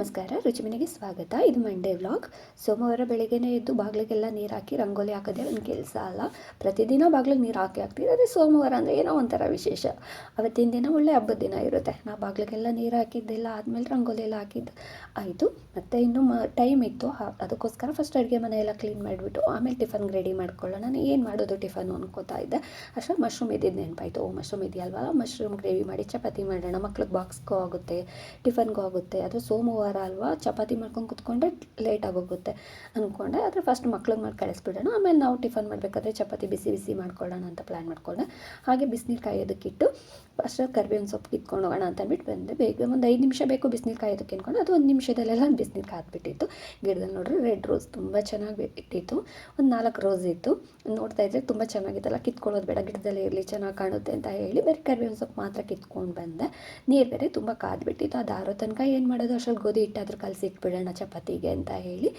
ನಮಸ್ಕಾರ ರುಚಿಮನೆಗೆ ಸ್ವಾಗತ. ಇದು ಮಂಡೇ ವ್ಲಾಗ್ ಸೋಮವಾರ ಬೆಳಗ್ಗೆನೇ ಎದ್ದು ಬಾಗಿಲಿಗೆಲ್ಲ ನೀರು ಹಾಕಿ ರಂಗೋಲಿ ಹಾಕೋದೇ ಒಂದು ಕೆಲಸ ಅಲ್ಲ. ಪ್ರತಿದಿನ ಬಾಗಿಲಿಗೆ ನೀರು ಹಾಕಿ ಹಾಕ್ತೀವಿ. ಅದೇ ಸೋಮವಾರ ಅಂದರೆ ಏನೋ ಒಂಥರ ವಿಶೇಷ. ಅವತ್ತಿನ ದಿನ ಒಳ್ಳೆ ಹಬ್ಬದ ದಿನ ಇರುತ್ತೆ. ನಾ ಬಾಗಿಲಿಗೆಲ್ಲ ನೀರು ಹಾಕಿದ್ದೆಲ್ಲ ಆದಮೇಲೆ ರಂಗೋಲಿ ಎಲ್ಲ ಹಾಕಿದ್ದು ಆಯಿತು. ಮತ್ತು ಇನ್ನು ಟೈಮ್ ಇತ್ತು. ಅದಕ್ಕೋಸ್ಕರ ಫಸ್ಟ್ ಅಡುಗೆ ಮನೆಯೆಲ್ಲ ಕ್ಲೀನ್ ಮಾಡಿಬಿಟ್ಟು ಆಮೇಲೆ ಟಿಫನ್ ರೆಡಿ ಮಾಡ್ಕೊಳ್ಳೋಣ. ನಾನು ಏನು ಮಾಡೋದು ಟಿಫನ್ ಅನ್ಕೋತಾ ಇದ್ದೆ. ಅಷ್ಟ ಮಶ್ರೂಮ್ ಇದ್ದಿದ್ದು ನೆನಪಾಯಿತು. ಓ ಮಶ್ರೂಮ್ ಇದೆಯಲ್ವ? ಮಶ್ರೂಮ್ ಗ್ರೇವಿ ಮಾಡಿ ಚಪಾತಿ ಮಾಡೋಣ. ಮಕ್ಳಿಗೆ ಬಾಕ್ಸ್ಗೂ ಆಗುತ್ತೆ ಟಿಫನ್ಗೂ ಆಗುತ್ತೆ. ಅದು ಸೋಮವಾರ ಅಲ್ವಾ? ಚಪಾತಿ ಮಾಡ್ಕೊಂಡು ಕುತ್ಕೊಂಡ್ರೆ ಲೇಟ್ ಆಗೋಗುತ್ತೆ ಅಂದ್ಕೊಂಡೆ ಆದರೆ ಫಸ್ಟ್ ಮಕ್ಳಿಗೆ ಮಾಡಿ ಕಳಿಸ್ಬಿಡೋಣ. ಆಮೇಲೆ ನಾವು ಟಿಫನ್ ಮಾಡಬೇಕಾದ್ರೆ ಚಪಾತಿ ಬಿಸಿ ಬಿಸಿ ಮಾಡ್ಕೊಳ್ಳೋಣ ಅಂತ ಪ್ಲ್ಯಾನ್ ಮಾಡ್ಕೊಂಡೆ. ಹಾಗೆ ಬಿಸಿನೀರು ಕಾಯೋದಕ್ಕಿಟ್ಟು ಫಸ್ಟ್ ಕರಿಬೇವಿನ ಸೊಪ್ಪು ಕಿತ್ಕೊಂಡು ಹೋಗೋಣ ಅಂತ ಅಂದ್ಬಿಟ್ಟು ಬಂದೆ. ಬೇಗ ಒಂದು ಐದು ನಿಮಿಷ ಬೇಕು ಬಿಸಿನೀರು ಕಾಯೋದಕ್ಕೆ ಅಂದ್ಕೊಂಡು ಅದು ಒಂದು ನಿಮಿಷದಲ್ಲೆಲ್ಲ ಬಿಸಿನೀರು ಕಾದ್ಬಿಟ್ಟಿತ್ತು. ಗಿಡದಲ್ಲಿ ನೋಡ್ರಿ ರೆಡ್ ರೋಸ್ ತುಂಬ ಚೆನ್ನಾಗಿ ಇಟ್ಟಿತ್ತು ಒಂದು ನಾಲ್ಕು ರೋಸ್ ಇತ್ತು. ನೋಡ್ತಾ ಇದ್ರೆ ತುಂಬ ಚೆನ್ನಾಗಿತ್ತಲ್ಲ. ಕಿತ್ಕೊಳ್ಳೋದು ಬೇಡ. ಗಿಡದಲ್ಲೇ ಇರಲಿ, ಚೆನ್ನಾಗಿ ಕಾಣುತ್ತೆ ಅಂತ ಹೇಳಿ ಬೇರೆ ಕರಿಬೇವಿನ ಸೊಪ್ಪು ಮಾತ್ರ ಕಿತ್ಕೊಂಡು ಬಂದೆ. ನೀರು ಬೇರೆ ತುಂಬ ಕಾದ್ಬಿಟ್ಟಿತ್ತು. ಅದು ಆರೋ ತನಕ ಏನು ಮಾಡೋದು? ಅಷ್ಟರಲ್ಲಿ ಗೋಧಿ ಹಿಟ್ಟಾದ್ರೂ ಕಲಸಿ ಇಟ್ಬಿಡೋಣ ಚಪಾತಿಗೆ ಅಂತ ಹೇಳಿ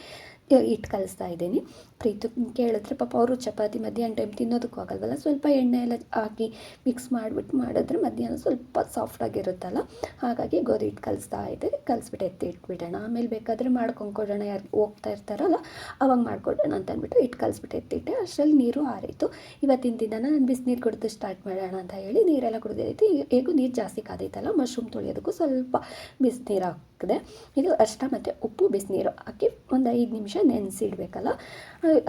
ಹಿಟ್ಟು ಕಲಿಸ್ತಾ ಇದ್ದೀನಿ. ಪ್ರೀತು ಕೇಳಿದ್ರೆ ಪಾಪ ಅವರು ಚಪಾತಿ ಮಧ್ಯಾಹ್ನ ಟೈಮ್ ತಿನ್ನೋದಕ್ಕೂ ಆಗಲ್ವಲ್ಲ, ಸ್ವಲ್ಪ ಎಣ್ಣೆ ಎಲ್ಲ ಹಾಕಿ ಮಿಕ್ಸ್ ಮಾಡಿಬಿಟ್ಟು ಮಾಡಿದ್ರೆ ಮಧ್ಯಾಹ್ನ ಸ್ವಲ್ಪ ಸಾಫ್ಟಾಗಿರುತ್ತಲ್ಲ ಹಾಗಾಗಿ ಗೋಧಿ ಹಿಟ್ಟು ಕಲಿಸ್ತಾ ಇದ್ದೆ ಕಲಿಸ್ಬಿಟ್ಟು ಎತ್ತಿ ಇಟ್ಬಿಡೋಣ. ಆಮೇಲೆ ಬೇಕಾದರೆ ಮಾಡ್ಕೊಂಡ್ಕೊಡೋಣ. ಯಾರು ಹೋಗ್ತಾ ಇರ್ತಾರಲ್ಲ, ಅವಾಗ ಮಾಡ್ಕೊಡೋಣ ಅಂತ ಅಂದ್ಬಿಟ್ಟು ಹಿಟ್ಟು ಕಲಿಸ್ಬಿಟ್ಟು ಎತ್ತಿಟ್ಟೆ. ಅಷ್ಟರಲ್ಲಿ ನೀರು ಆರಿತು ಇವತ್ತಿನ ದಿನ ನಾನು ಬಿಸಿನೀರು ಕುಡಿದು ಸ್ಟಾರ್ಟ್ ಮಾಡೋಣ ಅಂತ ಹೇಳಿ ನೀರೆಲ್ಲ ಕುಡಿದೈತಿ ಹೇಗೂ ನೀರು ಜಾಸ್ತಿ ಕಾದೈತಲ್ಲ ಮಶ್ರೂಮ್ ತೊಳೆಯೋದಕ್ಕೂ ಸ್ವಲ್ಪ ಬಿಸಿನೀರು ಹಾಕಿದೆ ಇದು ಅಷ್ಟ ಮತ್ತು ಉಪ್ಪು ಬಿಸಿನೀರು ಹಾಕಿ ಒಂದು ಐದು ನಿಮಿಷ ನೆನೆಸಿಡ್ಬೇಕಲ್ಲ?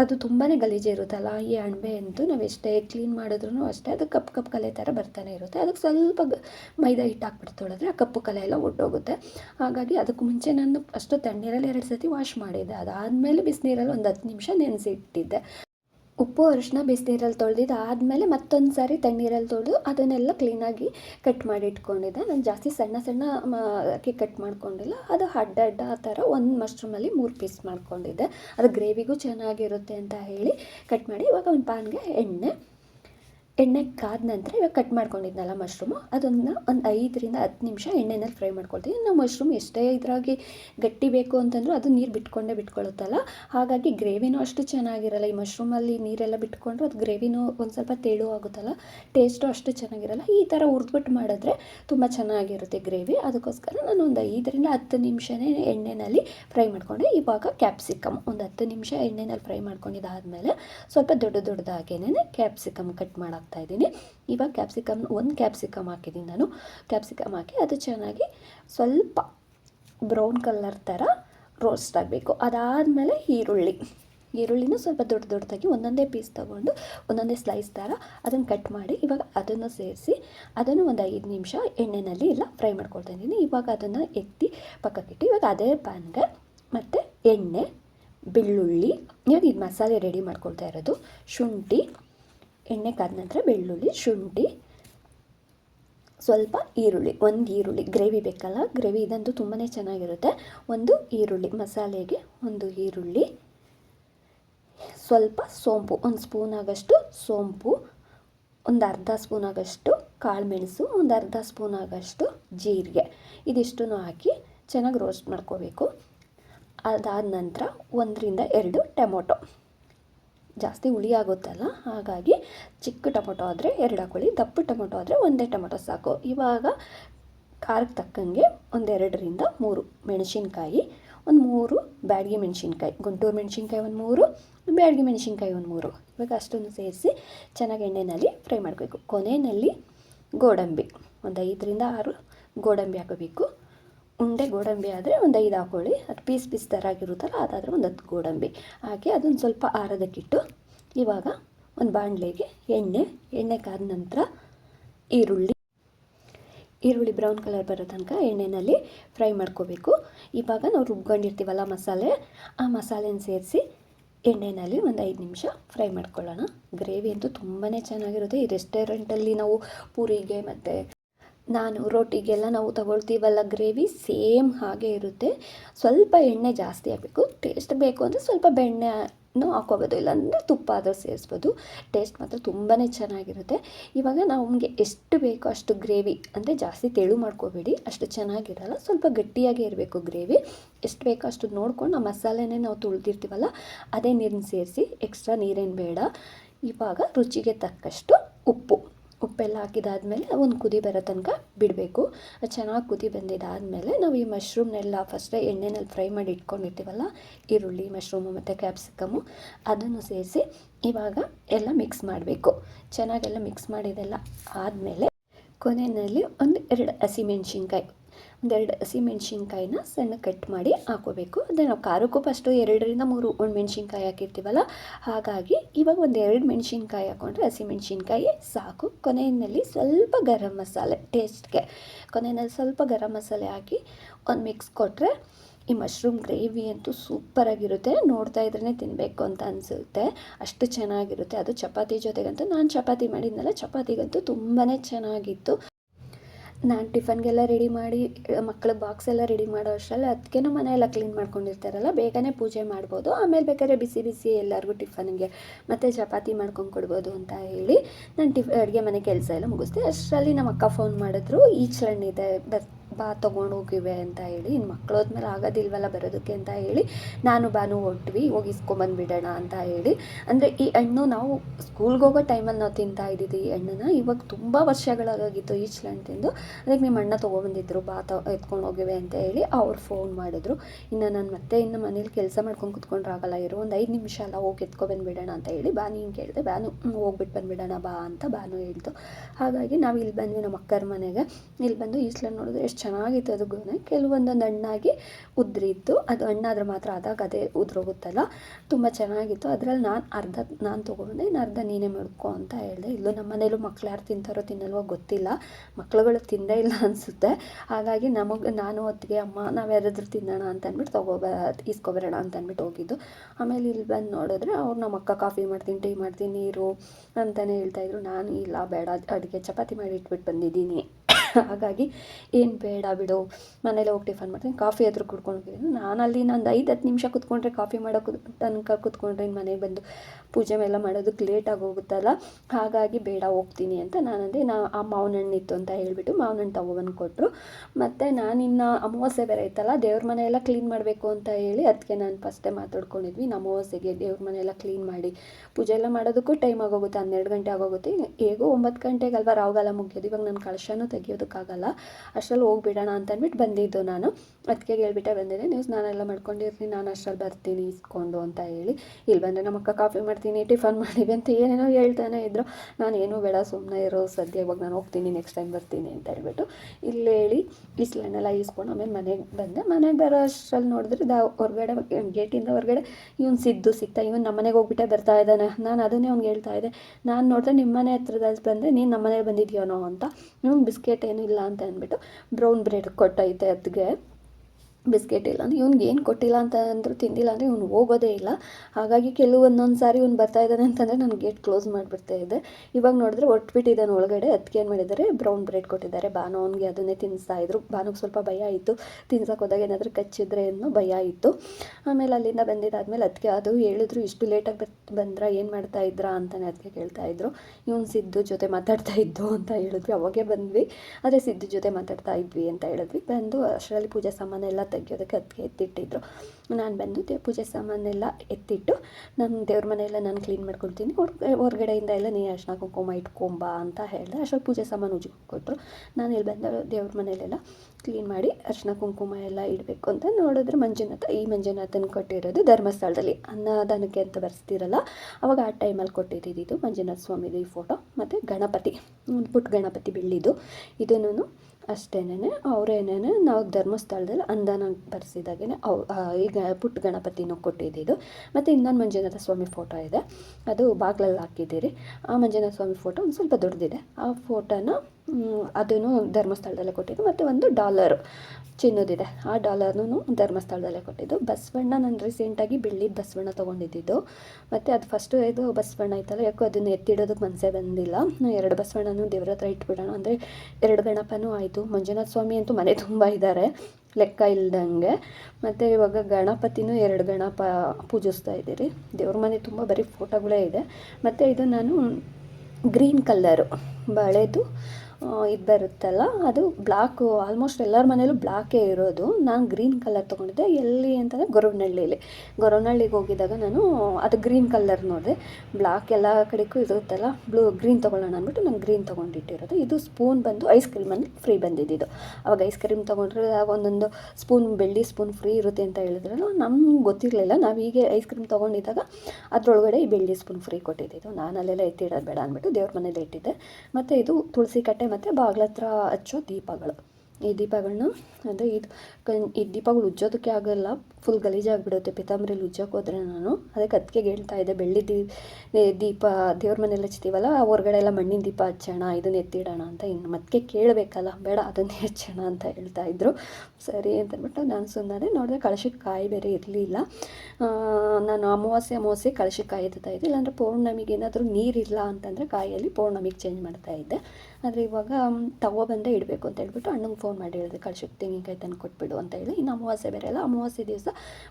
ಅದು ತುಂಬಾ ಗಲೀಜು ಇರುತ್ತಲ್ಲ, ಈ ಅಣಬೆ ಅಂತೂ ನಾವು ಎಷ್ಟೇ ಕ್ಲೀನ್ ಮಾಡಿದ್ರೂ ಅಷ್ಟೇ ಅದು ಕಪ್ಪು ಕಪ್ಪು ಕಲೆ ಥರ ಬರ್ತಾನೆ ಇರುತ್ತೆ. ಅದಕ್ಕೆ ಸ್ವಲ್ಪ ಮೈದಾ ಹಿಟ್ಟು ಹಾಕ್ಬಿಟ್ಟು ತೊಳೆದ್ರೆ ಆ ಕಪ್ಪು ಕಲೆ ಎಲ್ಲ ಒಟ್ಟೋಗುತ್ತೆ ಹಾಗಾಗಿ ಅದಕ್ಕೆ ಮುಂಚೆ ನಾನು ಅಷ್ಟು ತಣ್ಣೀರಲ್ಲಿ ಎರಡು ಸತಿ ವಾಶ್ ಮಾಡಿದ್ದೆ. ಅದಾದಮೇಲೆ ಬಿಸಿನೀರಲ್ಲಿ ಒಂದು ಹತ್ತು ನಿಮಿಷ ನೆನೆಸಿಟ್ಟಿದ್ದೆ. ಉಪ್ಪು ಅರಿಶಿನ ಬಿಸಿನೀರಲ್ಲಿ ತೊಳೆದಿದ್ದು ಆದಮೇಲೆ ಮತ್ತೊಂದು ಸಾರಿ ತಣ್ಣೀರಲ್ಲಿ ತೊಳೆದು ಅದನ್ನೆಲ್ಲ ಕ್ಲೀನಾಗಿ ಕಟ್ ಮಾಡಿ ಇಟ್ಕೊಂಡಿದ್ದೆ. ನಾನು ಜಾಸ್ತಿ ಸಣ್ಣ ಸಣ್ಣ ಅಕ್ಕಿ ಕಟ್ ಮಾಡ್ಕೊಂಡಿಲ್ಲ. ಅದು ಅಡ್ಡ ಅಡ್ಡ ಆ ಥರ ಒಂದು ಮಶ್ರೂಮಲ್ಲಿ ಮೂರು ಪೀಸ್ ಮಾಡ್ಕೊಂಡಿದ್ದೆ. ಅದು ಗ್ರೇವಿಗೂ ಚೆನ್ನಾಗಿರುತ್ತೆ ಅಂತ ಹೇಳಿ ಕಟ್ ಮಾಡಿ. ಇವಾಗ ಒಂದು ಪಾನ್ಗೆ ಎಣ್ಣೆ ಎಣ್ಣೆ ಕಾದ ನಂತರ ಇವಾಗ ಕಟ್ ಮಾಡ್ಕೊಂಡಿದ್ನಲ್ಲ ಮಶ್ರೂಮು ಅದನ್ನು ಒಂದು ಐದರಿಂದ ಹತ್ತು ನಿಮಿಷ ಎಣ್ಣೆನಲ್ಲಿ ಫ್ರೈ ಮಾಡ್ಕೊಳ್ತೀವಿ. ನಾವು ಮಶ್ರೂಮ್ ಎಷ್ಟೇ ಇದ್ರಾಗಿ ಗಟ್ಟಿ ಬೇಕು ಅಂತಂದರೂ ಅದು ನೀರು ಬಿಟ್ಕೊಂಡೇ ಬಿಟ್ಕೊಳ್ಳುತ್ತಲ್ಲ ಹಾಗಾಗಿ ಗ್ರೇವಿನೂ ಅಷ್ಟು ಚೆನ್ನಾಗಿರಲ್ಲ. ಈ ಮಶ್ರೂಮಲ್ಲಿ ನೀರೆಲ್ಲ ಬಿಟ್ಕೊಂಡ್ರು ಅದು ಗ್ರೇವಿನೂ ಒಂದು ಸ್ವಲ್ಪ ತೇಳು ಆಗುತ್ತಲ್ಲ ಟೇಸ್ಟು ಅಷ್ಟು ಚೆನ್ನಾಗಿರಲ್ಲ. ಈ ಥರ ಹುರಿದ್ಬಿಟ್ಟು ಮಾಡಿದ್ರೆ ತುಂಬ ಚೆನ್ನಾಗಿರುತ್ತೆ ಗ್ರೇವಿ ಅದಕ್ಕೋಸ್ಕರ ನಾನು ಒಂದು ಐದರಿಂದ ಹತ್ತು ನಿಮಿಷನೇ ಎಣ್ಣೆಯಲ್ಲಿ ಫ್ರೈ ಮಾಡಿಕೊಂಡೆ. ಇವಾಗ ಕ್ಯಾಪ್ಸಿಕಮ್ ಒಂದು ಹತ್ತು ನಿಮಿಷ ಎಣ್ಣೆನಲ್ಲಿ ಫ್ರೈ ಮಾಡ್ಕೊಂಡಿದ್ದಾದಮೇಲೆ ಸ್ವಲ್ಪ ದೊಡ್ಡ ದೊಡ್ಡದಾಗೇನೆ ಕ್ಯಾಪ್ಸಿಕಮ್ ಕಟ್ ಮಾಡಾಕ್ತಾ ಇದ್ದೀನಿ. ಇವಾಗ ಕ್ಯಾಪ್ಸಿಕಮ್ ಒಂದು ಕ್ಯಾಪ್ಸಿಕಮ್ ಹಾಕಿದ್ದೀನಿ ನಾನು. ಕ್ಯಾಪ್ಸಿಕಮ್ ಹಾಕಿ ಅದು ಚೆನ್ನಾಗಿ ಸ್ವಲ್ಪ ಬ್ರೌನ್ ಕಲರ್ ಥರ ರೋಸ್ಟ್ ಆಗಬೇಕು. ಅದಾದಮೇಲೆ ಈರುಳ್ಳಿ. ಈರುಳ್ಳಿನೂ ಸ್ವಲ್ಪ ದೊಡ್ಡ ದೊಡ್ಡದಾಗಿ ಒಂದೊಂದೇ ಪೀಸ್ ತೊಗೊಂಡು ಒಂದೊಂದೇ ಸ್ಲೈಸ್ ಥರ ಅದನ್ನು ಕಟ್ ಮಾಡಿ ಇವಾಗ ಅದನ್ನು ಸೇರಿಸಿ ಅದನ್ನು ಒಂದು ಐದು ನಿಮಿಷ ಎಣ್ಣೆಯಲ್ಲಿ ಎಲ್ಲ ಫ್ರೈ ಮಾಡ್ಕೊಳ್ತಾ ಇದ್ದೀನಿ. ಇವಾಗ ಅದನ್ನು ಎತ್ತಿ ಪಕ್ಕಕ್ಕಿಟ್ಟು ಇವಾಗ ಅದೇ ಪ್ಯಾನ್ಗೆ ಮತ್ತು ಎಣ್ಣೆ, ಬೆಳ್ಳುಳ್ಳಿ, ಇವಾಗ ಇದು ಮಸಾಲೆ ರೆಡಿ ಮಾಡ್ಕೊಳ್ತಾ ಇರೋದು, ಶುಂಠಿ ಎಣ್ಣೆ ಕಾದ ನಂತರ ಬೆಳ್ಳುಳ್ಳಿ, ಶುಂಠಿ, ಸ್ವಲ್ಪ ಈರುಳ್ಳಿ, ಒಂದು ಈರುಳ್ಳಿ. ಗ್ರೇವಿ ಬೇಕಲ್ಲ? ಗ್ರೇವಿ ಇದಂತೂ ತುಂಬಾ ಚೆನ್ನಾಗಿರುತ್ತೆ. ಒಂದು ಈರುಳ್ಳಿ, ಮಸಾಲೆಗೆ ಒಂದು ಈರುಳ್ಳಿ, ಸ್ವಲ್ಪ ಸೋಂಪು, ಒಂದು ಸ್ಪೂನ್ ಆಗಷ್ಟು ಸೋಂಪು, ಒಂದು ಅರ್ಧ ಸ್ಪೂನ್ ಆಗಷ್ಟು ಕಾಳುಮೆಣಸು ಒಂದು ಅರ್ಧ ಸ್ಪೂನ್ ಆಗಷ್ಟು ಜೀರಿಗೆ. ಇದಿಷ್ಟು ಹಾಕಿ ಚೆನ್ನಾಗಿ ರೋಸ್ಟ್ ಮಾಡ್ಕೋಬೇಕು. ಅದಾದ ನಂತರ ಒಂದರಿಂದ ಎರಡು ಟೊಮೊಟೊ. ಜಾಸ್ತಿ ಹುಳಿ ಆಗುತ್ತಲ್ಲ ಹಾಗಾಗಿ ಚಿಕ್ಕ ಟೊಮೊಟೊ ಆದರೆ ಎರಡು ಹಾಕೊಳ್ಳಿ, ದಪ್ಪ ಟೊಮೊಟೊ ಆದರೆ ಒಂದೇ ಟೊಮೊಟೊ ಸಾಕು. ಇವಾಗ ಖಾರಕ್ಕೆ ತಕ್ಕಂಗೆ ಒಂದೆರಡರಿಂದ ಮೂರು ಮೆಣಸಿನ್ಕಾಯಿ, ಒಂದು ಮೂರು ಬ್ಯಾಡಗಿ ಮೆಣಸಿನ್ಕಾಯಿ, ಗುಂಟೂರು ಮೆಣಸಿನ್ಕಾಯಿ ಒಂದು ಮೂರು, ಬ್ಯಾಡಗಿ ಮೆಣಸಿನ್ಕಾಯಿ ಒಂದು ಮೂರು. ಇವಾಗ ಅಷ್ಟನ್ನು ಸೇರಿಸಿ ಚೆನ್ನಾಗಿ ಎಣ್ಣೆಯಲ್ಲಿ ಫ್ರೈ ಮಾಡಬೇಕು. ಕೊನೆಯಲ್ಲಿ ಗೋಡಂಬಿ, ಒಂದು ಐದರಿಂದ ಆರು ಗೋಡಂಬಿ ಹಾಕೋಬೇಕು. ಉಂಡೆ ಗೋಡಂಬಿ ಆದರೆ ಒಂದು ಐದು ಹಾಕೊಳ್ಳಿ. ಅದು ಪೀಸ್ ಪೀಸ್ ಥರ ಆಗಿರುತ್ತಲ್ಲ, ಅದಾದರೆ ಒಂದು ಹತ್ತು ಗೋಡಂಬಿ. ಹಾಕಿ ಅದನ್ನು ಸ್ವಲ್ಪ ಆರೋದಕ್ಕಿಟ್ಟು ಇವಾಗ ಒಂದು ಬಾಣಲೆಗೆ ಎಣ್ಣೆ ಎಣ್ಣೆ ಕಾದ ನಂತರ ಈರುಳ್ಳಿ. ಈರುಳ್ಳಿ ಬ್ರೌನ್ ಕಲರ್ ಬರೋ ತನಕ ಎಣ್ಣೆಯಲ್ಲಿ ಫ್ರೈ ಮಾಡ್ಕೋಬೇಕು. ಇವಾಗ ನಾವು ರುಬ್ಕೊಂಡಿರ್ತೀವಲ್ಲ ಮಸಾಲೆ, ಆ ಮಸಾಲೆನ ಸೇರಿಸಿ ಎಣ್ಣೆಯಲ್ಲಿ ಒಂದು ಐದು ನಿಮಿಷ ಫ್ರೈ ಮಾಡ್ಕೊಳ್ಳೋಣ. ಗ್ರೇವಿ ಅಂತೂ ತುಂಬಾ ಚೆನ್ನಾಗಿರುತ್ತೆ. ಈ ರೆಸ್ಟೋರೆಂಟಲ್ಲಿ ನಾವು ಪೂರಿಗೆ ಮತ್ತು ನಾನು ರೋಟಿಗೆಲ್ಲ ನಾವು ತಗೊಳ್ತೀವಲ್ಲ ಗ್ರೇವಿ, ಸೇಮ್ ಹಾಗೆ ಇರುತ್ತೆ. ಸ್ವಲ್ಪ ಎಣ್ಣೆ ಜಾಸ್ತಿ ಹಾಕಬೇಕು. ಟೇಸ್ಟ್ ಬೇಕು ಅಂದರೆ ಸ್ವಲ್ಪ ಬೆಣ್ಣೆನೂ ಹಾಕೋಬೋದು ಇಲ್ಲಾಂದರೆ ತುಪ್ಪ ಆದರೂ ಸೇರಿಸ್ಬೋದು. ಟೇಸ್ಟ್ ಮಾತ್ರ ತುಂಬಾ ಚೆನ್ನಾಗಿರುತ್ತೆ. ಇವಾಗ ನಮಗೆ ಎಷ್ಟು ಬೇಕೋ ಅಷ್ಟು ಗ್ರೇವಿ, ಅಂದರೆ ಜಾಸ್ತಿ ತೆಳು ಮಾಡ್ಕೋಬೇಡಿ, ಅಷ್ಟು ಚೆನ್ನಾಗಿರಲ್ಲ, ಸ್ವಲ್ಪ ಗಟ್ಟಿಯಾಗೇ ಇರಬೇಕು ಗ್ರೇವಿ. ಎಷ್ಟು ಬೇಕೋ ಅಷ್ಟು ನೋಡ್ಕೊಂಡು ಆ ಮಸಾಲೆನೇ ನಾವು ತುಳಿದಿರ್ತೀವಲ್ಲ, ಅದೇ ನೀರನ್ನ ಸೇರಿಸಿ, ಎಕ್ಸ್ಟ್ರಾ ನೀರೇನು ಬೇಡ. ಇವಾಗ ರುಚಿಗೆ ತಕ್ಕಷ್ಟು ಉಪ್ಪು. ಉಪ್ಪೆಲ್ಲ ಹಾಕಿದಾದ್ಮೇಲೆ ಒಂದು ಕುದಿ ಬರೋ ತನಕ ಬಿಡಬೇಕು. ಚೆನ್ನಾಗಿ ಕುದಿ ಬಂದಿದ್ದಾದಮೇಲೆ ನಾವು ಈ ಮಶ್ರೂಮ್ನೆಲ್ಲ ಫಸ್ಟೇ ಎಣ್ಣೆನಲ್ಲಿ ಫ್ರೈ ಮಾಡಿ ಇಟ್ಕೊಂಡಿರ್ತೀವಲ್ಲ, ಈರುಳ್ಳಿ, ಮಶ್ರೂಮು ಮತ್ತು ಕ್ಯಾಪ್ಸಿಕಮು, ಅದನ್ನು ಸೇರಿಸಿ ಇವಾಗ ಎಲ್ಲ ಮಿಕ್ಸ್ ಮಾಡಬೇಕು. ಚೆನ್ನಾಗೆಲ್ಲ ಮಿಕ್ಸ್ ಮಾಡಿದೆಲ್ಲ ಆದಮೇಲೆ ಕೊನೆಯಲ್ಲಿ ಒಂದು ಎರಡು ಹಸಿಮೆಣ್ಸಿನ್ಕಾಯಿ. ಒಂದೆರಡು ಹಸಿಮೆಣ್ಸಿನ್ಕಾಯಿನ ಸಣ್ಣ ಕಟ್ ಮಾಡಿ ಹಾಕೋಬೇಕು. ಅದೇ ನಾವು ಖಾರಕ್ಕೂ ಫಸ್ಟು ಎರಡರಿಂದ ಮೂರು ಮೆಣ್ಸಿನ್ಕಾಯಿ ಹಾಕಿರ್ತೀವಲ್ಲ, ಹಾಗಾಗಿ ಇವಾಗ ಒಂದು ಎರಡು ಮೆಣ್ಸಿನ್ಕಾಯಿ ಹಾಕೊಂಡ್ರೆ ಹಸಿಮೆಣ್ಸಿನ್ಕಾಯಿ ಸಾಕು. ಕೊನೆಯಲ್ಲಿ ಸ್ವಲ್ಪ ಗರಂ ಮಸಾಲೆ ಟೇಸ್ಟ್ಗೆ ಕೊನೆಯಲ್ಲಿ ಸ್ವಲ್ಪ ಗರಂ ಮಸಾಲೆ ಹಾಕಿ ಒಂದು ಮಿಕ್ಸ್ ಕೊಟ್ಟರೆ ಈ ಮಶ್ರೂಮ್ ಗ್ರೇವಿ ಅಂತೂ ಸೂಪರಾಗಿರುತ್ತೆ ನೋಡ್ತಾ ಇದ್ರೇ ತಿನ್ನಬೇಕು ಅಂತ ಅನಿಸುತ್ತೆ. ಅಷ್ಟು ಚೆನ್ನಾಗಿರುತ್ತೆ. ಅದು ಚಪಾತಿ ಜೊತೆಗಂತೂ, ನಾನು ಚಪಾತಿ ಮಾಡಿದ್ನಲ್ಲ, ಚಪಾತಿಗಂತೂ ತುಂಬಾ ಚೆನ್ನಾಗಿತ್ತು. ನಾನು ಟಿಫನ್ಗೆಲ್ಲ ರೆಡಿ ಮಾಡಿ, ಮಕ್ಳ ಬಾಕ್ಸ್ ಎಲ್ಲ ರೆಡಿ ಮಾಡೋ ಅಷ್ಟರಲ್ಲಿ ಅದಕ್ಕೆ ಮನೆಯೆಲ್ಲ ಕ್ಲೀನ್ ಮಾಡ್ಕೊಂಡಿರ್ತಾರಲ್ಲ, ಬೇಗನೆ ಪೂಜೆ ಮಾಡ್ಬೋದು. ಆಮೇಲೆ ಬೇಕಾದ್ರೆ ಬಿಸಿ ಬಿಸಿ ಎಲ್ಲರಿಗೂ ಟಿಫನ್ಗೆ ಮತ್ತು ಚಪಾತಿ ಮಾಡ್ಕೊಂಡು ಕೊಡ್ಬೋದು ಅಂತ ಹೇಳಿ ನಾನು ಟಿಫ್, ಅಡುಗೆ ಮನೆ ಕೆಲಸ ಎಲ್ಲ ಮುಗಿಸ್ತೀನಿ ಅಷ್ಟರಲ್ಲಿ ನಮ್ಮ ಅಕ್ಕ ಫೋನ್ ಮಾಡಿದ್ರು ಈಚಲಣ್ಣಿದೆ ಬರ್ ಬಾ, ತೊಗೊಂಡು ಹೋಗಿವೆ ಅಂತ ಹೇಳಿ ಇನ್ನು ಮಕ್ಕಳು ಹೋದ್ಮೇಲೆ ಆಗೋದಿಲ್ವಲ್ಲ ಬರೋದಕ್ಕೆ ಅಂತ ಹೇಳಿ, ನಾನು ಬಾನು ಹೊಟ್ವಿ, ಹೋಗಿ ಇಸ್ಕೊಂಬಂದುಬಿಡೋಣ ಅಂತ ಹೇಳಿ. ಅಂದರೆ ಈ ಹಣ್ಣು ನಾವು ಸ್ಕೂಲ್ಗೆ ಹೋಗೋ ಟೈಮಲ್ಲಿ ನಾವು ತಿಂತಾ ಇದ್ದಿದ್ದು ಈ ಹಣ್ಣನ್ನು ಇವಾಗ ತುಂಬ ವರ್ಷಗಳಾಗಿತ್ತು ಈಚಲು ತಿಂದು ಅದಕ್ಕೆ ನಿಮ್ಮ ಅಣ್ಣ ತೊಗೊಬಂದಿದ್ರು ಬಾ, ತ, ಎತ್ಕೊಂಡು ಹೋಗಿವೆ ಅಂತ ಹೇಳಿ ಅವ್ರು ಫೋನ್ ಮಾಡಿದ್ರು. ಇನ್ನು ನಾನು ಮತ್ತೆ ಇನ್ನು ಮನೇಲಿ ಕೆಲಸ ಮಾಡ್ಕೊಂಡು ಕುತ್ಕೊಂಡ್ರೆ ಆಗಲ್ಲ ಇರೋ ಒಂದು ಐದು ನಿಮಿಷ ಅಲ್ಲ, ಹೋಗಿ ಎತ್ಕೊಬಂದ್ಬಿಡೋಣ ಅಂತ ಹೇಳಿ ಬಾನು ಹಿಂಗೆ ಕೇಳಿದೆ ಬಾನು ಹೋಗ್ಬಿಟ್ಟು ಬಂದುಬಿಡೋಣ, ಬಾ ಅಂತ ಬಾನು ಹೇಳ್ತು. ಹಾಗಾಗಿ ನಾವು ಇಲ್ಲಿ ಬಂದ್ವಿ ನಮ್ಮ ಅಕ್ಕರ ಮನೆಗೆ. ಇಲ್ಲಿ ಬಂದು ಈಸ್ಲನ್ನು ನೋಡಿದ್ರೆ ಎಷ್ಟು ಚೆನ್ನಾಗಿತ್ತು ಅದು ಗೊನೆ ಕೆಲವೊಂದೊಂದು ಹಣ್ಣಾಗಿ ಉದ್ರಿತ್ತು ಅದು ಹಣ್ಣಾದ್ರೆ ಮಾತ್ರ ಆದಾಗ ಅದೇ ಉದ್ರೋಗುತ್ತಲ್ಲ. ತುಂಬ ಚೆನ್ನಾಗಿತ್ತು. ಅದರಲ್ಲಿ ನಾನು ಅರ್ಧ, ನಾನು ತೊಗೊಂಡೆ. ಇನ್ನು ಅರ್ಧ ನೀನೇ ಮಾಡ್ಕೊ ಅಂತ ಹೇಳಿದೆ. ಇಲ್ಲೂ ನಮ್ಮ ಮನೇಲೂ ಮಕ್ಳು ಯಾರು ತಿಂತಾರೋ ತಿನ್ನಲ್ವೋ ಗೊತ್ತಿಲ್ಲ. ಮಕ್ಳುಗಳು ತಿಂದೇ ಇಲ್ಲ ಅನಿಸುತ್ತೆ. ಹಾಗಾಗಿ ನಮಗೆ, ನಾನು ಹೊತ್ತಿಗೆ ಅಮ್ಮ ನಾವು ಯಾರಾದರೂ ತಿನ್ನೋಣ ಅಂತ ಅಂದ್ಬಿಟ್ಟು ತೊಗೊಬ, ಇಸ್ಕೊಬರೋಣ ಅಂತ ಅಂದ್ಬಿಟ್ಟು ಹೋಗಿದ್ದು. ಆಮೇಲೆ ಇಲ್ಲಿ ಬಂದು ನೋಡಿದ್ರೆ ಅವ್ರು ನಮ್ಮ ಅಕ್ಕ ಕಾಫಿ ಮಾಡ್ತೀನಿ, ಟೀ ಮಾಡ್ತೀನಿ, ನೀರು ಅಂತಲೇ ಹೇಳ್ತಾಯಿದ್ರು ನಾನು ಇಲ್ಲ, ಬೇಡ, ಅಡುಗೆ ಚಪಾತಿ ಮಾಡಿ ಇಟ್ಬಿಟ್ಟು ಬಂದಿದ್ದೀನಿ. ಹಾಗಾಗಿ ಏನು ಬೇಡ ಬಿಡು. ಮನೇಲಿ ಹೋಗಿ ಟಿಫನ್ ಮಾಡ್ತೀನಿ. ಕಾಫಿ ಆದರೂ ಕುಡ್ಕೊಂಡು ನಾನು ಅಲ್ಲಿ ನಂದು ಐದು ಹತ್ತು ನಿಮಿಷ ಕುತ್ಕೊಂಡ್ರೆ ಕಾಫಿ ಮಾಡೋಕೆ ತನಕ ಕುತ್ಕೊಂಡ್ರೆ ಇನ್ನು ಮನೆಗೆ ಬಂದು ಪೂಜೆ ಎಲ್ಲ ಮಾಡೋದಕ್ಕೆ ಲೇಟಾಗಿ ಹೋಗುತ್ತಲ್ಲ. ಹಾಗಾಗಿ ಬೇಡ ಹೋಗ್ತೀನಿ ಅಂತ ನಾನಂದೆ. ನಾ ಆ ಮಾವಿನ ಹಣ್ಣು ಇತ್ತು ಅಂತ ಹೇಳಿಬಿಟ್ಟು ಮಾವಿನ ಹಣ್ಣು ತಗೊಬಂದು ಕೊಟ್ಟರು ಮತ್ತು ನಾನಿನ್ನು ಅಮಾವಾಸ್ಯೆ ಬೇರೆ ಇತ್ತಲ್ಲ, ದೇವ್ರ ಮನೆ ಎಲ್ಲ ಕ್ಲೀನ್ ಮಾಡಬೇಕು ಅಂತ ಹೇಳಿ ಅದಕ್ಕೆ ನಾನು ಫಸ್ಟೇ ಮಾತಾಡ್ಕೊಂಡಿದ್ವಿ. ನಮ್ಮ ಅಮಾವಾಸ್ಯೆಗೆ ದೇವ್ರ ಮನೆ ಎಲ್ಲ ಕ್ಲೀನ್ ಮಾಡಿ ಪೂಜೆ ಎಲ್ಲ ಮಾಡೋದಕ್ಕೂ ಟೈಮ್ ಆಗೋಗುತ್ತೆ ಹನ್ನೆರಡು ಗಂಟೆ ಆಗೋಗುತ್ತೆ ಹೇಗೋ ಒಂಬತ್ತು ಗಂಟೆಗೆ ಅಲ್ವಾ ರಾವುಗಾಲ ಮುಗಿಯೋದು. ಇವಾಗ ನಾನು ಕಳಶನೂ ತೆಗಿಯೋದಕ್ಕಾಗಲ್ಲ ಅಷ್ಟರಲ್ಲಿ ಹೋಗ್ಬಿಡೋಣ ಅಂತ ಅಂದ್ಬಿಟ್ಟು ಬಂದಿದ್ದು ನಾನು. ಅದಕ್ಕೆ ಹೇಳ್ಬಿಟ್ಟೆ ಬಂದಿದ್ದೆ ನೀವು ಸ್ನಾನ ಮಾಡ್ಕೊಂಡಿರ್ತೀನಿ ನಾನು ಅಷ್ಟರಲ್ಲಿ ಬರ್ತೀನಿ, ಇಸ್ಕೊಂಡು ಅಂತ ಹೇಳಿ. ಇಲ್ಲಿ ಬಂದರೆ ನಮ್ಮ ಅಕ್ಕ ಕಾಫಿ ಮಾಡ್ತೀನಿ, ಟಿಫನ್ ಮಾಡಿವಿ ಅಂತ ಏನೇನೋ ಹೇಳ್ತಾನೆ ಇದ್ರು. ನಾನು ಏನೂ ಬೇಡ ಸುಮ್ಮನೆ ಇರೋ, ಸದ್ಯ ಇವಾಗ ನಾನು ಹೋಗ್ತೀನಿ ನೆಕ್ಸ್ಟ್ ಟೈಮ್ ಬರ್ತೀನಿ ಅಂತ ಹೇಳ್ಬಿಟ್ಟು ಇಲ್ಲಿ ಹೇಳಿ ಇಸ್ಲನ್ನೆಲ್ಲ ಈಸ್ಕೊಂಡು ಆಮೇಲೆ ಮನೆಗೆ ಬಂದೆ. ಮನೆಗೆ ಬರೋ ಅಷ್ಟರಲ್ಲಿ ನೋಡಿದ್ರೆ ದಾ ಹೊರಗಡೆ ಗೇಟಿಂದ ಹೊರಗಡೆ ಇವನು ಸಿದ್ದು ಸಿಗ್ತಾ ಇವನು ನಮ್ಮ ಮನೆಗೆ ಹೋಗ್ಬಿಟ್ಟೆ ಬರ್ತಾ ಇದ್ದಾನೆ. ನಾನು ಅದನ್ನೇ ಅವ್ನಿಗೆ ಹೇಳ್ತಾ ಇದ್ದೆ. ನಾನು ನೋಡಿದ್ರೆ ನಿಮ್ಮ ಮನೆ ಹತ್ರದಲ್ಲಿ ಬಂದೆ ನೀನು ನಮ್ಮ ಮನೆಗೆ ಬಂದಿದ್ಯೋನೋ ಅಂತ. ಇವ್ನು ಬಿಸ್ಕೆಟ್ ಏನೂ ಇಲ್ಲ ಅಂತ ಅಂದ್ಬಿಟ್ಟು ಬ್ರೌನ್ ಬ್ರೆಡ್ ಕೊಟ್ಟೈತೆ ಅದಕ್ಕೆ ಬಿಸ್ಕೆಟ್ ಇಲ್ಲ ಅಂದರೆ ಇವ್ನಿಗೆ ಏನು ಕೊಟ್ಟಿಲ್ಲ ಅಂತ ಅಂದರೂ ತಿಂದಿಲ್ಲ ಅಂದರೆ ಇವ್ನು ಹೋಗೋದೇ ಇಲ್ಲ. ಹಾಗಾಗಿ ಕೆಲವೊಂದೊಂದು ಸಾರಿ ಇವ್ನು ಬರ್ತಾ ಇದ್ದಾನೆ ಅಂತಂದರೆ ನಾನು ಗೇಟ್ ಕ್ಲೋಸ್ ಮಾಡಿಬಿಡ್ತಾ ಇದ್ದೆ ಇವಾಗ ನೋಡಿದ್ರೆ ಒಟ್ಬಿಟ್ಟಿದ್ದಾನೆ ಒಳಗಡೆ. ಅದಕ್ಕೆ ಏನು ಮಾಡಿದ್ದಾರೆ? ಬ್ರೌನ್ ಬ್ರೆಡ್ ಕೊಟ್ಟಿದ್ದಾರೆ. ಬಾನು ಅವನಿಗೆ ಅದನ್ನೇ ತಿನ್ನಿಸ್ತಾ ಇದ್ರು. ಬಾನುಗೆ ಸ್ವಲ್ಪ ಭಯ ಇತ್ತು. ತಿನ್ಸಕ್ಕೆ ಹೋದಾಗ ಏನಾದರೂ ಕಚ್ಚಿದ್ರೆ ಅನ್ನೋ ಭಯ ಇತ್ತು. ಆಮೇಲೆ ಅಲ್ಲಿಂದ ಬಂದಿದ್ದಾದ್ಮೇಲೆ ಅದಕ್ಕೆ ಅದು ಹೇಳಿದ್ರು, ಇಷ್ಟು ಲೇಟಾಗಿ ಬತ್, ಬಂದ್ರೆ, ಏನು ಮಾಡ್ತಾ ಇದ್ರಾ ಅಂತಲೇ ಅದಕ್ಕೆ ಕೇಳ್ತಾ ಇದ್ರು. ಇವ್ನು ಸಿದ್ದು ಜೊತೆ ಮಾತಾಡ್ತಾ ಇದ್ದು ಅಂತ ಹೇಳಿದ್ವಿ. ಅವಾಗೇ ಬಂದ್ವಿ. ಅದೇ ಸಿದ್ದು ಜೊತೆ ಮಾತಾಡ್ತಾ ಇದ್ವಿ ಅಂತ ಹೇಳಿದ್ವಿ. ಬಂದು ಅಷ್ಟರಲ್ಲಿ ಪೂಜೆ ಸಾಮಾನೆಲ್ಲ ತೆಗಿಯೋದಕ್ಕೆ ಅದಕ್ಕೆ ಎತ್ತಿಟ್ಟಿದ್ರು. ನಾನು ಬಂದು ಪೂಜೆ ಸಾಮಾನೆಲ್ಲ ಎತ್ತಿಟ್ಟು ನಮ್ಮ ದೇವ್ರ ಮನೆಯೆಲ್ಲ ನಾನು ಕ್ಲೀನ್ ಮಾಡ್ಕೊಳ್ತೀನಿ ಹೊರಗಡೆಯಿಂದ ಎಲ್ಲ ನೀ ಅರ್ಶಿನ ಕುಂಕುಮ ಇಟ್ಕೊಂಬ ಅಂತ ಹೇಳಿದೆ. ಅಷ್ಟೊಂದು ಪೂಜೆ ಸಾಮಾನು ಉಜ್ಜಿ ಕೊಟ್ಟರು ನಾನು ಇಲ್ಲಿ ಬಂದ ದೇವ್ರ ಮನೆಯಲ್ಲೆಲ್ಲ ಕ್ಲೀನ್ ಮಾಡಿ ಅರ್ಶಿನ ಕುಂಕುಮ ಎಲ್ಲ ಇಡಬೇಕು ಅಂತ ನೋಡಿದ್ರೆ ಮಂಜುನಾಥ, ಈ ಮಂಜುನಾಥನ ಕೊಟ್ಟಿರೋದು ಧರ್ಮಸ್ಥಳದಲ್ಲಿ. ಅನ್ನದಾನಕ್ಕೆ ಅಂತ ಬರ್ಸ್ತಿರಲ್ಲ, ಅವಾಗ ಆ ಟೈಮಲ್ಲಿ ಕೊಟ್ಟಿದ್ದಿದ್ದು ಮಂಜುನಾಥ ಸ್ವಾಮಿದು ಈ ಫೋಟೋ ಮತ್ತು ಗಣಪತಿ ಪುಟ್ಟ ಗಣಪತಿ ಬೆಳ್ಳಿದು. ಇದನ್ನು ಅಷ್ಟೇನೆ ಅವರೇನೇನೆ ನಾವು ಧರ್ಮಸ್ಥಳದಲ್ಲಿ ಅಂದಾನ ಬರ್ಸಿದಾಗೆ ಅವು ಈಗ ಪುಟ್ಟ ಗಣಪತಿನೂ ಕೊಟ್ಟಿದ್ದು. ಮತ್ತು ಇನ್ನೊಂದು ಮಂಜುನಾಥ ಸ್ವಾಮಿ ಫೋಟೋ ಇದೆ. ಅದು ಬಾಗ್ಲಲ್ಲಿ ಹಾಕಿದ್ದೀರಿ. ಆ ಮಂಜುನಾಥ ಸ್ವಾಮಿ ಫೋಟೋ ಒಂದು ಸ್ವಲ್ಪ ದೊಡ್ಡದಿದೆ ಆ ಫೋಟೋನ ಅದನ್ನು ಧರ್ಮಸ್ಥಳದಲ್ಲೇ ಕೊಟ್ಟಿದ್ದು, ಮತ್ತು ಒಂದು ಡಾಲರು ಚಿನ್ನದಿದೆ. ಆ ಡಾಲರ್ನೂ ಧರ್ಮಸ್ಥಳದಲ್ಲೇ ಕೊಟ್ಟಿದ್ದು. ಬಸವಣ್ಣ ನಾನು ರೀಸೆಂಟಾಗಿ ಬೆಳ್ಳಿದ ಬಸವಣ್ಣ ತೊಗೊಂಡಿದ್ದು ಮತ್ತು ಅದು ಫಸ್ಟು ಇದು ಬಸವಣ್ಣ ಐತಲ್ಲ ಯಾಕೋ ಅದನ್ನು ಎತ್ತಿಡೋದಕ್ಕೆ ಮನಸ್ಸೇ ಬಂದಿಲ್ಲ. ಎರಡು ಬಸವಣ್ಣನೂ ದೇವ್ರ ಹತ್ರ ಇಟ್ಬಿಡೋಣ. ಅಂದರೆ ಎರಡು ಗಣಪನೂ ಆಯಿತು. ಮಂಜುನಾಥ ಸ್ವಾಮಿ ಅಂತೂ ಮನೆ ತುಂಬ ಇದ್ದಾರೆ, ಲೆಕ್ಕ ಇಲ್ದಂಗೆ. ಮತ್ತು ಇವಾಗ ಗಣಪತಿನೂ ಎರಡು ಗಣಪ ಪೂಜಿಸ್ತಾ ಇದ್ದೀರಿ. ದೇವ್ರ ಮನೆ ತುಂಬ ಬರೀ ಫೋಟೋಗಳೇ ಇದೆ. ಮತ್ತು ಇದು ನಾನು ಗ್ರೀನ್ ಕಲ್ಲರು ಬಾಳೆದು ಇದು ಬರುತ್ತಲ್ಲ ಅದು ಬ್ಲಾಕು ಆಲ್ಮೋಸ್ಟ್ ಎಲ್ಲರ ಮನೇಲೂ ಬ್ಲ್ಯಾಕೇ ಇರೋದು. ನಾನು ಗ್ರೀನ್ ಕಲರ್ ತೊಗೊಂಡಿದ್ದೆ. ಎಲ್ಲಿ ಅಂತಂದರೆ ಗೊರವನಹಳ್ಳಿಲಿ. ಗೊರವನಹಳ್ಳಿಗೆ ಹೋಗಿದ್ದಾಗ ನಾನು ಅದು ಗ್ರೀನ್ ಕಲರ್ ನೋಡಿದೆ. ಬ್ಲಾಕ್ ಎಲ್ಲ ಕಡೆಗೂ ಇರುತ್ತಲ್ಲ ಬ್ಲೂ ಗ್ರೀನ್ ತೊಗೊಳ್ಳೋಣ ಅಂದ್ಬಿಟ್ಟು ನಾನು ಗ್ರೀನ್ ತೊಗೊಂಡಿಟ್ಟಿರೋದು. ಇದು ಸ್ಪೂನ್ ಬಂದು ಐಸ್ ಕ್ರೀಮಲ್ಲಿ ಫ್ರೀ ಬಂದಿದ್ದು ಅವಾಗ ಐಸ್ ಕ್ರೀಮ್ ತೊಗೊಂಡ್ರೆ ಒಂದೊಂದು ಸ್ಪೂನ್ ಬೆಳ್ಳಿ ಸ್ಪೂನ್ ಫ್ರೀ ಇರುತ್ತೆ ಅಂತ ಹೇಳಿದ್ರಲ್ಲ, ನಮ್ಗೆ ಗೊತ್ತಿರಲಿಲ್ಲ. ನಾವು ಹೀಗೆ ಐಸ್ ಕ್ರೀಮ್ ತೊಗೊಂಡಿದ್ದಾಗ ಅದರೊಳಗಡೆ ಈ ಬೆಳ್ಳಿ ಸ್ಪೂನ್ ಫ್ರೀ ಕೊಟ್ಟಿದ್ದು ನಾನು ಅಲ್ಲೆಲ್ಲ ಎತ್ತಿಡೋದು ಬೇಡ ಅಂದ್ಬಿಟ್ಟು ದೇವ್ರ ಮನೇಲಿ ಇಟ್ಟಿದ್ದೆ ಮತ್ತು ಇದು ತುಳಸಿ ಕಟ್ಟೆ ಮತ್ತು ಬಾಗ್ಲತ್ರ ಹಚ್ಚೋ ದೀಪಗಳು. ಈ ದೀಪಗಳನ್ನ ಅಂದರೆ ಇದು ಈ ದೀಪಗಳು ಉಜ್ಜೋದಕ್ಕೆ ಆಗೋಲ್ಲ ಫುಲ್ ಗಲೀಜಾಗಿಬಿಡುತ್ತೆ ಪಿತಾಂಬರಿಲಿ ಉಜ್ಜೋಕೆ ಹೋದರೆ ನಾನು ಅದಕ್ಕೆ ಅದಕ್ಕೆ ಹೇಳ್ತಾ ಇದ್ದೆ, ಬೆಳ್ಳಿ ದೀಪ, ದೇವ್ರ ಮನೆಯಲ್ಲಿ ಹಚ್ತೀವಲ್ಲ ಹೊರಗಡೆ ಎಲ್ಲ ಮಣ್ಣಿನ ದೀಪ ಹಚ್ಚೋಣ ಇದನ್ನ ಎತ್ತಿಡೋಣ ಅಂತ ಇನ್ನು ಮತ್ತೆ ಕೇಳಬೇಕಲ್ಲ, ಬೇಡ ಅದನ್ನೇ ಹಚ್ಚೋಣ ಅಂತ ಹೇಳ್ತಾ ಇದ್ರು. ಸರಿ ಅಂತ ಅಂದ್ಬಿಟ್ಟು ನಾನು ಸುಮ್ಮನೆ ನೋಡಿದೆ ಕಳಶಕ್ಕೆ ಕಾಯಿ ಬೇರೆ ಇರಲಿಲ್ಲ. ನಾನು ಅಮಾವಾಸ್ಯೆ ಅಮಾವಾಸ್ಯೆ ಕಳಶಕ್ಕೆ ಕಾಯಿ ಎತ್ತಾ ಇದ್ದೆ, ಇಲ್ಲಾಂದರೆ ಪೌರ್ಣಮಿಗೆ ಏನಾದರೂ ನೀರಿಲ್ಲ ಅಂತಂದರೆ ಕಾಯಿಯಲ್ಲಿ ಪೌರ್ಣಮಿಗೆ ಚೇಂಜ್ ಮಾಡ್ತಾ ಇದ್ದೆ. ಆದರೆ ಇವಾಗ ತಗೊಬಂದೇ ಇಡಬೇಕು ಅಂತ ಹೇಳ್ಬಿಟ್ಟು ಅಣ್ಣಂಗೆ ಫೋನ್ ಮಾಡಿ ಹೇಳಿದೆ ಕಳ್ಸಕ್ಕೆ ತೆಂಗಿನಕಾಯಿ ತಂದು ಕೊಟ್ಬಿಡು ಅಂತ ಹೇಳಿ ಇನ್ನು ಅಮಾವಾಸ್ಯೆ ಬೇರೆ ಅಲ್ಲ. ಅಮಾವಾಸ್ಯೆ ದಿವಸ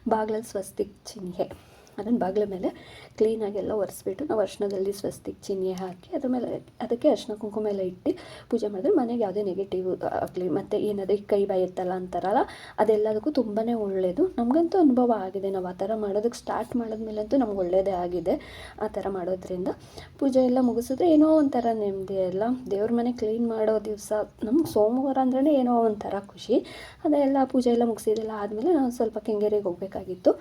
ಬಾಗ್ಲಲ್ಲಿ ಸ್ವಸ್ತಿಕ್ ಚಿಹ್ನೆ. ಅದನ್ನು ಬಾಗಿಲ ಮೇಲೆ ಕ್ಲೀನಾಗೆಲ್ಲ ಒರೆಸ್ಬಿಟ್ಟು ನಾವು ಅರ್ಶನದಲ್ಲಿ ಸ್ವಸ್ತಿ ಚಿನ್ನಿ ಹಾಕಿ ಅದ್ರ ಮೇಲೆ ಅದಕ್ಕೆ ಅರ್ಶನ ಕುಂಕುಮ ಎಲ್ಲ ಇಟ್ಟು ಪೂಜೆ ಮಾಡಿದ್ರೆ ಮನೆಗೆ ಯಾವುದೇ ನೆಗೆಟಿವ್ ಆಗಲಿ, ಮತ್ತು ಏನಾದರೂ ಕೈ ಬಾಯಿ ಎತ್ತಲ್ಲ ಅಂತಾರಲ್ಲ, ಅದೆಲ್ಲದಕ್ಕೂ ತುಂಬಾ ಒಳ್ಳೆಯದು ನಮಗಂತೂ ಅನುಭವ ಆಗಿದೆ ನಾವು ಆ ಥರ ಮಾಡೋದಕ್ಕೆ ಸ್ಟಾರ್ಟ್ ಮಾಡಿದ್ಮೇಲಂತೂ ನಮ್ಗೆ ಒಳ್ಳೆಯದೇ ಆಗಿದೆ ಆ ಥರ ಮಾಡೋದ್ರಿಂದ. ಪೂಜೆ ಎಲ್ಲ ಮುಗಿಸಿದ್ರೆ ಏನೋ ಒಂಥರ ನೆಮ್ಮದಿ ಎಲ್ಲ. ದೇವ್ರ ಮನೆ ಕ್ಲೀನ್ ಮಾಡೋ ದಿವಸ, ನಮ್ಗೆ ಸೋಮವಾರ ಅಂದ್ರೆ ಏನೋ ಒಂಥರ ಖುಷಿ. ಅದೆಲ್ಲ ಪೂಜೆ ಎಲ್ಲ ಮುಗಿಸಿದೆಲ್ಲ ಆದಮೇಲೆ ನಾವು ಸ್ವಲ್ಪ ಕೆಂಗೇರಿಗೆ ಹೋಗಬೇಕಾಗಿತ್ತು.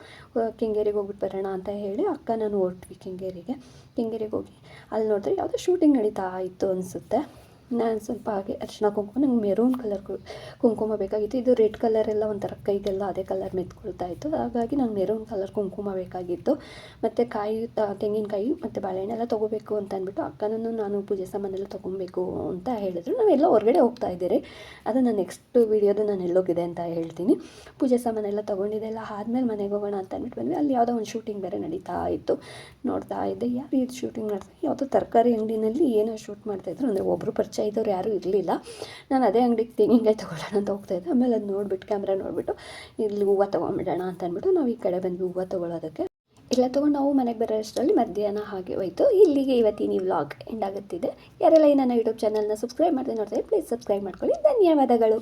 ಕೆಂಗೇರಿಗೆ ಹೋಗ್ಬಿಟ್ಟು ಬರೋಣ ಅಂತ ಹೇಳಿ ಅಕ್ಕ ನಾನು ಹೊರಟ್ವಿ ಕೆಂಗೇರಿಗೆ. ಕೆಂಗೇರಿಗೆ ಹೋಗಿ ಅಲ್ಲಿ ನೋಡಿದ್ರೆ ಯಾವುದೋ ಶೂಟಿಂಗ್ ನಡೀತಾ ಇತ್ತು ಅನಿಸುತ್ತೆ. ನಾನು ಸ್ವಲ್ಪ ಹಾಗೆ ಅರಿಶಿನ ಕುಂಕುಮ, ನಂಗೆ ಮೆರೂನ್ ಕಲರ್ ಕುಂಕುಮ ಬೇಕಾಗಿತ್ತು. ಇದು ರೆಡ್ ಕಲರ್ ಎಲ್ಲ ಒಂಥರ ಕೈಗೆಲ್ಲ ಅದೇ ಕಲರ್ ಮೆತ್ಕೊಳ್ತಾ ಇತ್ತು. ಹಾಗಾಗಿ ನಂಗೆ ಮೆರೂನ್ ಕಲರ್ ಕುಂಕುಮ ಬೇಕಾಗಿತ್ತು. ಮತ್ತು ಕಾಯಿ ತೆಂಗಿನಕಾಯಿ ಮತ್ತು ಬಾಳೆಹಣ್ಣೆಲ್ಲ ತೊಗೋಬೇಕು ಅಂತ ಅಂದ್ಬಿಟ್ಟು ಅಕ್ಕನನ್ನು ನಾನು ಪೂಜೆ ಸಾಮಾನೆಲ್ಲ ತೊಗೊಬೇಕು ಅಂತ ಹೇಳಿದ್ರು. ನಾವೆಲ್ಲ ಹೊರಗಡೆ ಹೋಗ್ತಾ ಇದ್ದೀರಿ ಅದು ನಾನು ನೆಕ್ಸ್ಟ್ ವೀಡಿಯೋದು ನಾನು ಎಲ್ಲೋಗಿದೆ ಅಂತ ಹೇಳ್ತೀನಿ. ಪೂಜೆ ಸಾಮಾನೆಲ್ಲ ತೊಗೊಂಡಿದ್ದೆಲ್ಲ ಆದಮೇಲೆ ಮನೆಗೆ ಹೋಗೋಣ ಅಂತ ಅಂದ್ಬಿಟ್ಟು ಬಂದ್ವಿ. ಅಲ್ಲಿ ಯಾವುದೋ ಒಂದು ಶೂಟಿಂಗ್ ಬೇರೆ ನಡೀತಾ ಇತ್ತು. ನೋಡ್ತಾ ಇದ್ದೆ. ಯಾರು ಇದು ಶೂಟಿಂಗ್ ಮಾಡ್ತಾರೆ ಯಾವುದೋ ತರಕಾರಿ ಅಂಗಡಿನಲ್ಲಿ ಏನೋ ಶೂಟ್ ಮಾಡ್ತಾಯಿದ್ರು ಅಂದರೆ ಒಬ್ಬರು ಪರಿಚಯ ಇದ್ದವ್ರು ಯಾರೂ ಇರಲಿಲ್ಲ. ನಾನು ಅದೇ ಅಂಗಡಿಗೆ ತೆಂಗಿನಕಾಯಿ ತೊಗೊಳ್ಳೋಣ ಅಂತ ಹೋಗ್ತಾ ಇದ್ದೆ. ಆಮೇಲೆ ಅದು ನೋಡಿಬಿಟ್ಟು ಕ್ಯಾಮ್ರಾ ನೋಡಿಬಿಟ್ಟು ಇಲ್ಲಿ ಹೂವು ತೊಗೊಂಬಿಡೋಣ ಅಂತ ಅಂದ್ಬಿಟ್ಟು ನಾವು ಈ ಕಡೆ ಬಂದ್ವಿ ಹೂವು ತೊಗೊಳೋದಕ್ಕೆ. ಇಲ್ಲ ತೊಗೊಂಡು ನಾವು ಮನೆಗೆ ಬರೋ ಅಷ್ಟರಲ್ಲಿ ಮಧ್ಯಾಹ್ನ ಹಾಗೆ ಹೋಯಿತು. ಇಲ್ಲಿಗೆ ಇವತ್ತಿನ ಈ ವ್ಲಾಗ್ ಎಂಡ್ ಆಗುತ್ತಿದೆ. ಯಾರೆಲ್ಲ ಈ ನನ್ನ ಯೂಟ್ಯೂಬ್ ಚಾನಲ್ನ ಸಬ್ಸ್ಕ್ರೈಬ್ ಮಾಡದೆ ನೋಡ್ತಾರೆ ಪ್ಲೀಸ್ ಸಬ್ಸ್ಕ್ರೈಬ್ ಮಾಡ್ಕೊಳ್ಳಿ. ಧನ್ಯವಾದಗಳು.